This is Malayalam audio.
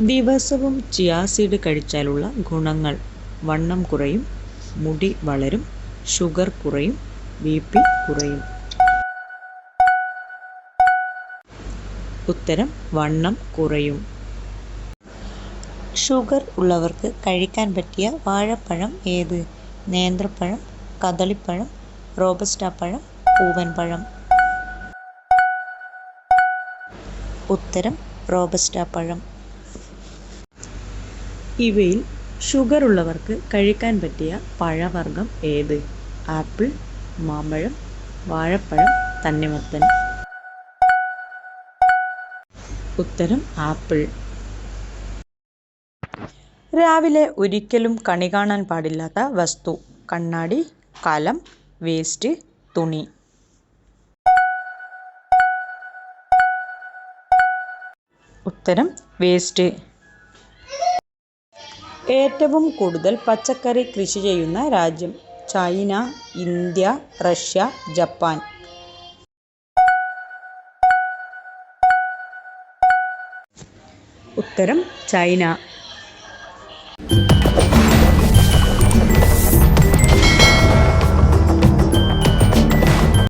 ദിവസവും ചിയാസീഡ് കഴിച്ചാലുള്ള ഗുണങ്ങൾ വണ്ണം കുറയും മുടി വളരും ഷുഗർ കുറയും ബി പി കുറയും. ഉത്തരം വണ്ണം കുറയും. ഷുഗർ ഉള്ളവർക്ക് കഴിക്കാൻ പറ്റിയ വാഴപ്പഴം ഏത്? നേന്ത്രപ്പഴം കദളിപ്പഴം റോബസ്റ്റ പഴം പൂവൻ ഉത്തരം റോബസ്റ്റ പഴം. ഇവയിൽ ഷുഗർ ഉള്ളവർക്ക് കഴിക്കാൻ പറ്റിയ പഴവർഗം ഏത്? ആപ്പിൾ മാമ്പഴം വാഴപ്പഴം തണ്ണിമത്തൻ. ഉത്തരം ആപ്പിൾ. രാവിലെ ഒരിക്കലും കണി കാണാൻ പാടില്ലാത്ത വസ്തു. കണ്ണാടി കലം വേസ്റ്റ് തുണി. ഉത്തരം വേസ്റ്റ്. ഏറ്റവും കൂടുതൽ പച്ചക്കറി കൃഷി ചെയ്യുന്ന രാജ്യം ചൈന ഇന്ത്യ റഷ്യ ജപ്പാൻ. ഉത്തരം ചൈന.